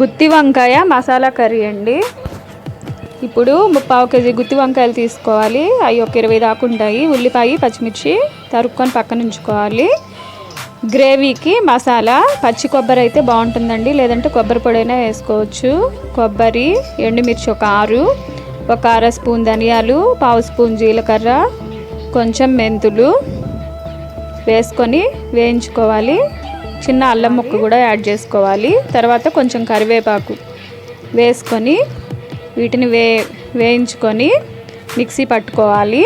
గుత్తి వంకాయ మసాలా కర్రీ అండి. ఇప్పుడు పావు కేజీ గుత్తి వంకాయలు తీసుకోవాలి. అవి ఒక ఇరవై దాకా ఉంటాయి. ఉల్లిపాయ పచ్చిమిర్చి తరుక్కొని పక్కన ఉంచుకోవాలి. గ్రేవీకి మసాలా పచ్చి కొబ్బరి అయితే బాగుంటుందండి. లేదంటే కొబ్బరి పొడి అయినా వేసుకోవచ్చు. కొబ్బరి ఎండుమిర్చి ఒక ఆరు ఒక అర స్పూన్ ధనియాలు పావు స్పూన్ జీలకర్ర కొంచెం మెంతులు వేసుకొని వేయించుకోవాలి. చిన్న అల్లం ముక్క కూడా యాడ్ చేసుకోవాలి. తర్వాత కొంచెం కరివేపాకు వేసుకొని వీటిని వే వేయించుకొని మిక్సీ పట్టుకోవాలి.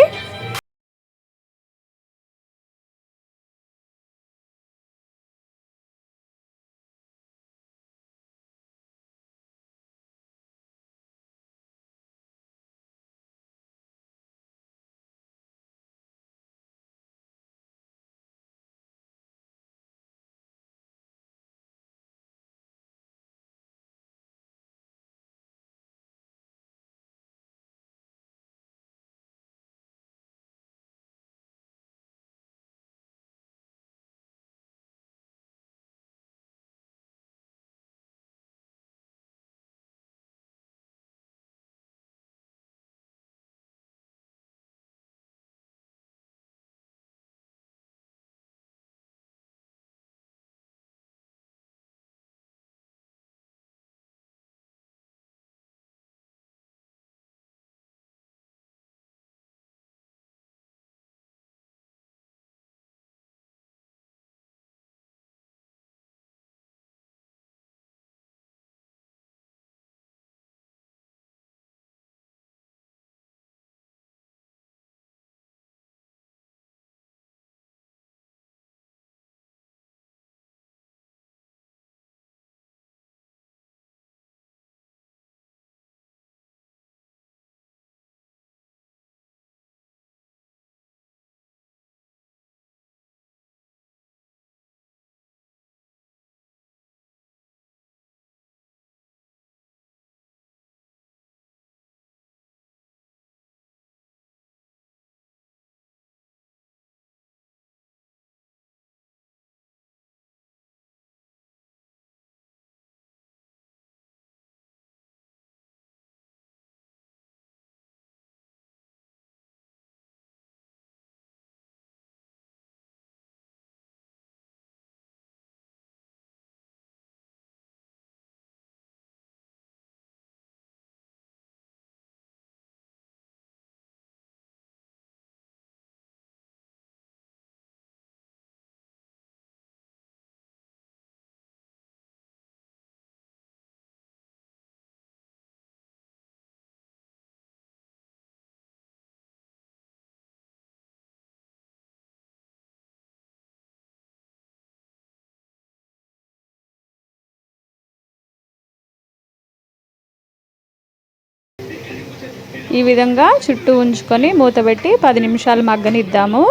ఈ విధంగా చుట్టూ ఉంచుకొని మూతబెట్టి పది నిమిషాలు మగ్గనిద్దాము.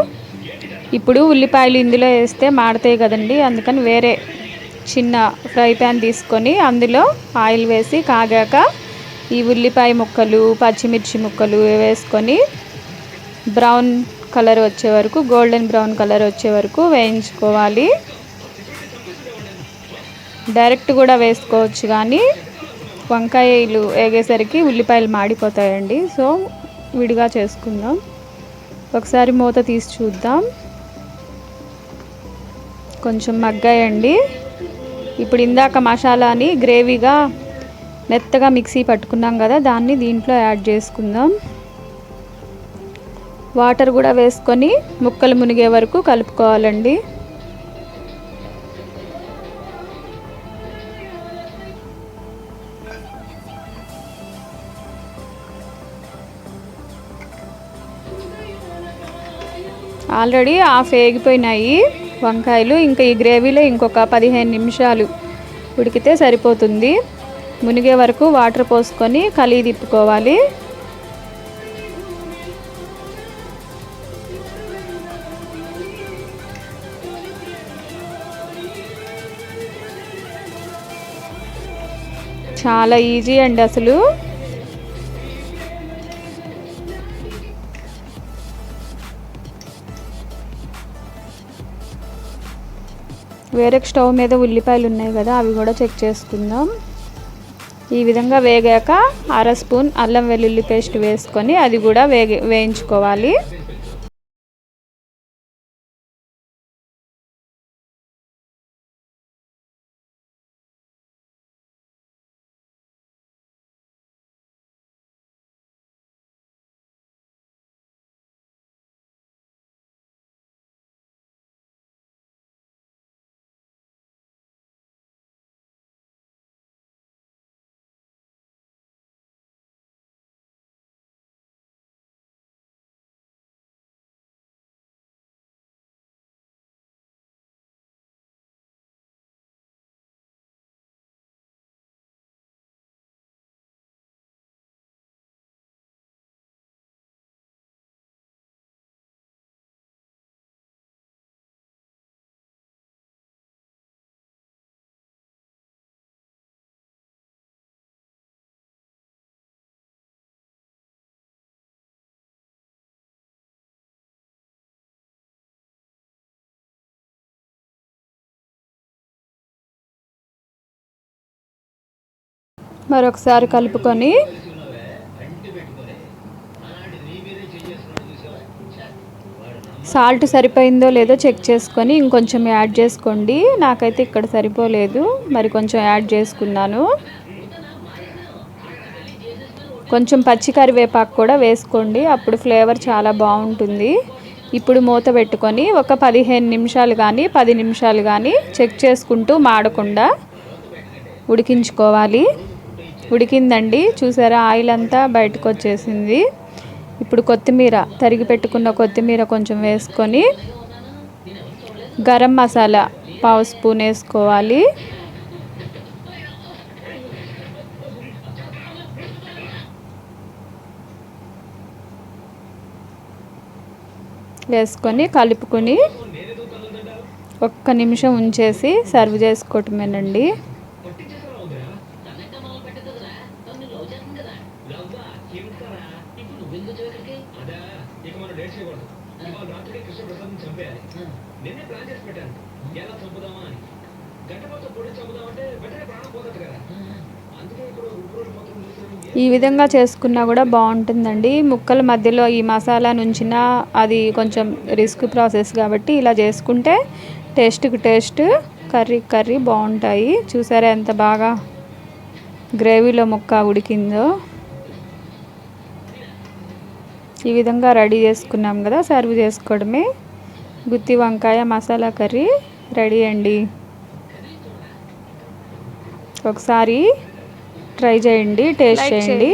ఇప్పుడు ఉల్లిపాయలు ఇందులో వేస్తే మాడతాయి కదండి అందుకని వేరే చిన్న ఫ్రై ప్యాన్ తీసుకొని అందులో ఆయిల్ వేసి కాగాక ఈ ఉల్లిపాయ ముక్కలు పచ్చిమిర్చి ముక్కలు వేసుకొని బ్రౌన్ కలర్ వచ్చే వరకు గోల్డెన్ బ్రౌన్ కలర్ వచ్చే వరకు వేయించుకోవాలి. డైరెక్ట్ కూడా వేసుకోవచ్చు కానీ వంకాయలు వేగేసరికి ఉల్లిపాయలు మాడిపోతాయండి. సో విడిగా చేసుకుందాం. ఒకసారి మూత తీసి చూద్దాం. కొంచెం మగ్గాయండి. ఇప్పుడు ఇందాక మసాలాని గ్రేవీగా మెత్తగా మిక్సీ పట్టుకున్నాం కదా దాన్ని దీంట్లో యాడ్ చేసుకుందాం. వాటర్ కూడా వేసుకొని ముక్కలు మునిగే వరకు కలుపుకోవాలండి. ఆల్రెడీ హాఫ్ వేగిపోయినాయి వంకాయలు ఇంకా ఈ గ్రేవీలో ఇంకొక పదిహేను నిమిషాలు ఉడికితే సరిపోతుంది. మునిగే వరకు వాటర్ పోసుకొని కలిగి తిప్పుకోవాలి. చాలా ఈజీ అండి అసలు. వేరే స్టవ్ మీద ఉల్లిపాయలు ఉన్నాయి కదా అవి కూడా చెక్ చేసుకుందాం. ఈ విధంగా వేగాక అర స్పూన్ అల్లం వెల్లుల్లి పేస్ట్ వేసుకొని అది కూడా వేగి వేయించుకోవాలి. మరొకసారి కలుపుకొని సాల్ట్ సరిపోయిందో లేదో చెక్ చేసుకొని ఇంకొంచెం యాడ్ చేసుకోండి. నాకైతే ఇక్కడ సరిపోలేదు. మరి కొంచెం యాడ్ చేసుకున్నాను. కొంచెం పచ్చి కరివేపాకు కూడా వేసుకోండి. అప్పుడు ఫ్లేవర్ చాలా బాగుంటుంది. ఇప్పుడు మూత పెట్టుకొని ఒక పదిహేను నిమిషాలు కానీ పది నిమిషాలు కానీ చెక్ చేసుకుంటూ మాడకుండా ఉడికించుకోవాలి. ఉడికిందండి. చూసారా ఆయిల్ అంతా బయటకు వచ్చేసింది ఇప్పుడు కొత్తిమీర తరిగి పెట్టుకున్న కొత్తిమీర కొంచెం వేసుకొని గరం మసాలా పావు స్పూన్ వేసుకోవాలి. వేసుకొని కలుపుకొని ఒక్క నిమిషం ఉంచేసి సర్వ్ చేసుకోవటమేనండి. నిన్నే ప్లాన్ చేసి పెట్టాను ఎలా చంపుదామా అని గంటపాటు పొడి చంపుదామంటే వెంటనే ప్రాణం పోతుంది కదా అందుకే ఇప్పుడు ఈ విధంగా చేసుకున్నా కూడా బాగుంటుందండి. ముక్కల మధ్యలో ఈ మసాలా నుంచిన అది కొంచెం రిస్క్ ప్రాసెస్ కాబట్టి ఇలా చేసుకుంటే టేస్ట్కి టేస్ట్ కర్రీ కర్రీ బాగుంటాయి. చూసారా ఎంత బాగా గ్రేవీలో ముక్క ఉడికిందో. ఈ విధంగా రెడీ చేసుకున్నాం కదా సర్వ్ చేసుకోవడమే. గుత్తి వంకాయ మసాలా కర్రీ రెడీ అండి. ఒకసారి ట్రై చేయండి టేస్ట్ చేయండి.